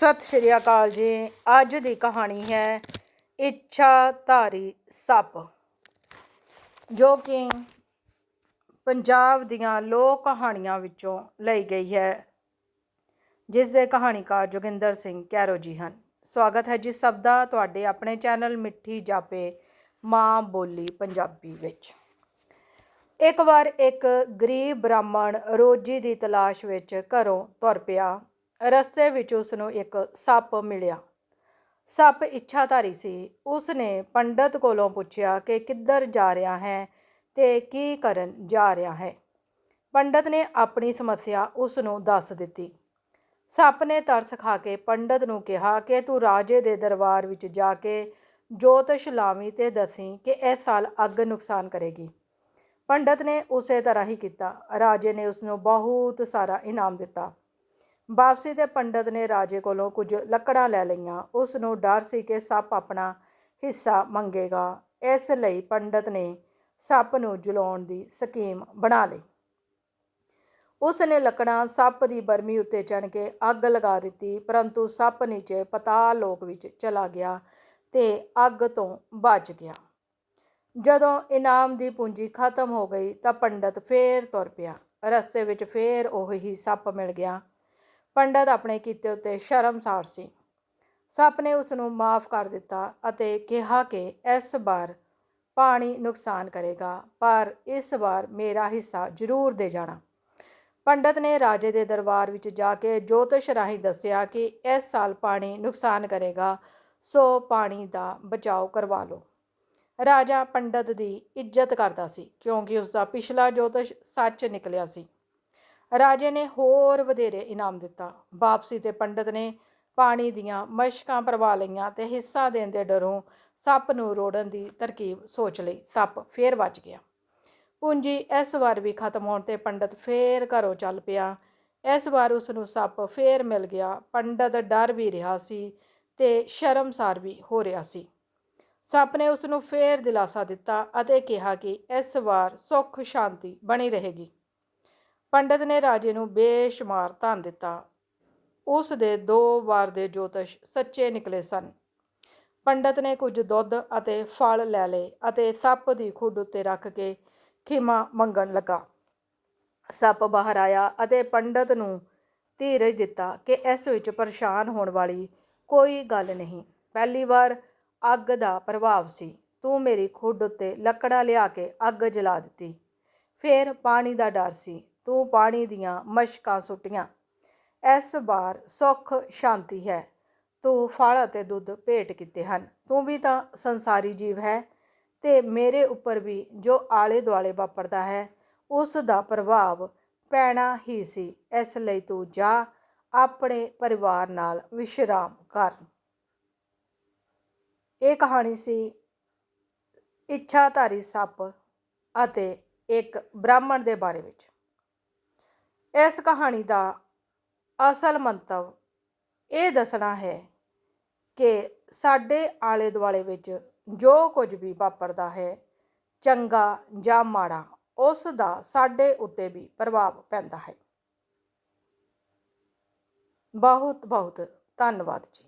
ਸਤਿ ਸ਼੍ਰੀ ਅਕਾਲ ਜੀ। ਅੱਜ ਦੀ ਕਹਾਣੀ ਹੈ ਇੱਛਾਧਾਰੀ ਸੱਪ, ਜੋ ਕਿ ਪੰਜਾਬ ਦੀਆਂ ਲੋਕ ਕਹਾਣੀਆਂ ਵਿੱਚੋਂ ਲਈ ਗਈ ਹੈ। ਜਿਸ ਦੇ ਕਹਾਣੀਕਾਰ ਜੋਗਿੰਦਰ ਸਿੰਘ ਕੈਰੋ ਜੀ ਹਨ। ਸਵਾਗਤ ਹੈ ਜੀ ਸਭ ਦਾ ਤੁਹਾਡੇ ਆਪਣੇ ਚੈਨਲ ਮਿੱਠੀ ਜਾਪੇ ਮਾਂ ਬੋਲੀ ਪੰਜਾਬੀ ਵਿੱਚ। ਇੱਕ ਵਾਰ ਇੱਕ ਗਰੀਬ ਬ੍ਰਾਹਮਣ ਰੋਜੀ ਦੀ ਤਲਾਸ਼ ਵਿੱਚ ਘਰੋਂ ਤੁਰ ਪਿਆ। ਰਸਤੇ ਵਿੱਚ ਉਸ ਨੂੰ ਇੱਕ ਸੱਪ ਮਿਲਿਆ। ਸੱਪ ਇੱਛਾਧਾਰੀ ਸੀ। ਉਸ ਨੇ ਪੰਡਤ ਕੋਲੋਂ ਪੁੱਛਿਆ ਕਿ ਕਿੱਧਰ ਜਾ ਰਿਹਾ ਹੈ ਤੇ ਕੀ ਕਰਨ ਜਾ ਰਿਹਾ ਹੈ। ਪੰਡਤ ਨੇ ਆਪਣੀ ਸਮੱਸਿਆ ਉਸ ਨੂੰ ਦੱਸ ਦਿੱਤੀ। ਸੱਪ ਨੇ ਤਰਸ ਖਾ ਕੇ ਪੰਡਤ ਨੂੰ ਕਿਹਾ ਕਿ ਤੂੰ ਰਾਜੇ ਦੇ ਦਰਬਾਰ ਵਿੱਚ ਜਾ ਕੇ ਜੋਤਿਸ਼ ਲਾਵੀਂ ਤੇ ਦਸੀਂ ਕਿ ਇਹ ਸਾਲ ਅੱਗ ਨੁਕਸਾਨ ਕਰੇਗੀ। ਪੰਡਤ ਨੇ ਉਸੇ ਤਰ੍ਹਾਂ ਹੀ ਕੀਤਾ। ਰਾਜੇ ਨੇ ਉਸ ਨੂੰ ਬਹੁਤ ਸਾਰਾ ਇਨਾਮ ਦਿੱਤਾ। ਵਾਪਸੀ ਤੇ ਪੰਡਤ ਨੇ ਰਾਜੇ ਕੋਲੋਂ ਕੁਝ ਲੱਕੜਾਂ ਲੈ ਲਈਆਂ। ਉਸ ਨੂੰ ਡਰ ਸੀ ਕਿ ਸੱਪ ਆਪਣਾ ਹਿੱਸਾ ਮੰਗੇਗਾ। ਇਸ ਲਈ ਪੰਡਤ ਨੇ ਸੱਪ ਨੂੰ ਜਲਾਉਣ ਦੀ ਸਕੀਮ ਬਣਾ ਲਈ। ਉਸ ਨੇ ਲੱਕੜਾਂ ਸੱਪ ਦੀ ਬਰਮੀ ਉੱਤੇ ਚਣ ਕੇ ਅੱਗ ਲਗਾ ਦਿੱਤੀ, ਪਰੰਤੂ ਸੱਪ ਨੀਚੇ ਪਤਾਲ ਲੋਕ ਵਿੱਚ ਚਲਾ ਗਿਆ ਤੇ ਅੱਗ ਤੋਂ ਬਚ ਗਿਆ। ਜਦੋਂ ਇਨਾਮ ਦੀ ਪੂੰਜੀ ਖਤਮ ਹੋ ਗਈ ਤਾਂ ਪੰਡਤ ਫੇਰ ਤੁਰ ਪਿਆ। ਰਸਤੇ ਵਿੱਚ ਫੇਰ ਉਹ ਹੀ ਸੱਪ ਮਿਲ ਗਿਆ। ਪੰਡਤ ਆਪਣੇ ਕੀਤੇ ਉੱਤੇ ਸ਼ਰਮਸਾਰ ਸੀ। ਸੱਪ ਨੇ ਉਸ ਨੂੰ ਮਾਫ ਕਰ ਦਿੱਤਾ ਅਤੇ ਕਿਹਾ ਕਿ ਇਸ ਵਾਰ ਪਾਣੀ ਨੁਕਸਾਨ ਕਰੇਗਾ, ਪਰ ਇਸ ਵਾਰ ਮੇਰਾ ਹਿੱਸਾ ਜ਼ਰੂਰ ਦੇ ਜਾਣਾ। ਪੰਡਤ ਨੇ ਰਾਜੇ ਦੇ ਦਰਬਾਰ ਵਿੱਚ ਜਾ ਕੇ ਜੋਤਿਸ਼ ਰਾਹੀਂ ਦੱਸਿਆ ਕਿ ਇਸ ਸਾਲ ਪਾਣੀ ਨੁਕਸਾਨ ਕਰੇਗਾ, ਸੋ ਪਾਣੀ ਦਾ ਬਚਾਓ ਕਰਵਾ ਲਓ। ਰਾਜਾ ਪੰਡਤ ਦੀ ਇੱਜ਼ਤ ਕਰਦਾ ਸੀ, ਕਿਉਂਕਿ ਉਸ ਦਾ ਪਿਛਲਾ ਜੋਤਿਸ਼ ਸੱਚ ਨਿਕਲਿਆ ਸੀ। ਰਾਜੇ ਨੇ ਹੋਰ ਵਧੇਰੇ ਇਨਾਮ ਦਿੱਤਾ। ਵਾਪਸੀ ਤੇ ਪੰਡਤ ਨੇ ਪਾਣੀ ਦੀਆਂ ਮਸ਼ਕਾਂ ਭਰਵਾ ਲਈਆਂ ਤੇ ਹਿੱਸਾ ਦੇਣ ਦੇ ਡਰੋਂ ਸੱਪ ਨੂੰ ਰੋੜਨ ਦੀ ਤਰਕੀਬ ਸੋਚ ਲਈ। ਸੱਪ ਫੇਰ ਬਚ ਗਿਆ। ਪੂੰਜੀ ਇਸ ਵਾਰ ਵੀ ਖਤਮ ਹੋਣ ਤੇ ਪੰਡਤ ਫੇਰ ਘਰੋਂ ਚੱਲ ਪਿਆ। ਇਸ ਵਾਰ ਉਸ ਨੂੰ ਸੱਪ ਫੇਰ ਮਿਲ ਗਿਆ। ਪੰਡਤ ਡਰ ਵੀ ਰਿਹਾ ਸੀ ਤੇ ਸ਼ਰਮਸਾਰ ਵੀ ਹੋ ਰਿਹਾ ਸੀ। ਸੱਪ ਨੇ ਉਸ ਨੂੰ ਫੇਰ ਦਿਲਾਸਾ ਦਿੱਤਾ ਅਤੇ ਕਿਹਾ ਕਿ ਇਸ ਵਾਰ ਸੁੱਖ ਸ਼ਾਂਤੀ ਬਣੀ ਰਹੇਗੀ। ਪੰਡਤ ਨੇ ਰਾਜੇ ਨੂੰ ਬੇਸ਼ੁਮਾਰ ਧਨ ਦਿੱਤਾ। ਉਸ ਦੇ ਦੋ ਵਾਰ ਦੇ ਜੋਤਸ਼ ਸੱਚੇ ਨਿਕਲੇ ਸਨ। ਪੰਡਤ ਨੇ ਕੁਝ ਦੁੱਧ ਅਤੇ ਫਲ ਲੈ ਲਏ ਅਤੇ ਸੱਪ ਦੀ ਖੁੱਡ ਉੱਤੇ ਰੱਖ ਕੇ ਖਿਮਾ ਮੰਗਣ ਲੱਗਾ। ਸੱਪ ਬਾਹਰ ਆਇਆ ਅਤੇ ਪੰਡਤ ਨੂੰ ਧੀਰਜ ਦਿੱਤਾ ਕਿ ਇਸ ਵਿੱਚ ਪਰੇਸ਼ਾਨ ਹੋਣ ਵਾਲੀ ਕੋਈ ਗੱਲ ਨਹੀਂ। ਪਹਿਲੀ ਵਾਰ ਅੱਗ ਦਾ ਪ੍ਰਭਾਵ ਸੀ। ਤੂੰ ਮੇਰੀ ਖੁੱਡ ਉੱਤੇ ਲੱਕੜਾਂ ਲਿਆ ਕੇ ਅੱਗ ਜਲਾ ਦਿੱਤੀ। ਫਿਰ ਪਾਣੀ ਦਾ ਡਰ ਸੀ। ਤੂੰ ਪਾਣੀ ਦੀਆਂ ਮਸ਼ਕਾਂ ਸੁੱਟੀਆਂ। ਇਸ ਵਾਰ ਸੁੱਖ ਸ਼ਾਂਤੀ ਹੈ। ਤੂੰ ਫਲ ਅਤੇ ਦੁੱਧ ਭੇਟ ਕੀਤੇ ਹਨ। ਤੂੰ ਵੀ ਤਾਂ ਸੰਸਾਰੀ ਜੀਵ ਹੈ ਤੇ ਮੇਰੇ ਉੱਪਰ ਵੀ ਜੋ ਆਲੇ ਦੁਆਲੇ ਵਾਪਰਦਾ ਹੈ, ਉਸ ਦਾ ਪ੍ਰਭਾਵ ਪੈਣਾ ਹੀ ਸੀ। ਇਸ ਲਈ ਤੂੰ ਜਾ, ਆਪਣੇ ਪਰਿਵਾਰ ਨਾਲ ਵਿਸ਼ਰਾਮ ਕਰ। ਇਹ ਕਹਾਣੀ ਸੀ, ਇੱਛਾਧਾਰੀ ਸੱਪ ਅਤੇ ਇੱਕ ਬ੍ਰਾਹਮਣ ਦੇ ਬਾਰੇ ਵਿੱਚ। ਇਸ ਕਹਾਣੀ ਦਾ ਅਸਲ ਮੰਤਵ ਇਹ ਦੱਸਣਾ ਹੈ ਕਿ ਸਾਡੇ ਆਲੇ ਦੁਆਲੇ ਵਿੱਚ ਜੋ ਕੁਝ ਵੀ ਵਾਪਰਦਾ ਹੈ, ਚੰਗਾ ਜਾਂ ਮਾੜਾ, ਉਸ ਦਾ ਸਾਡੇ ਉੱਤੇ ਵੀ ਪ੍ਰਭਾਵ ਪੈਂਦਾ ਹੈ। ਬਹੁਤ ਬਹੁਤ ਧੰਨਵਾਦ ਜੀ।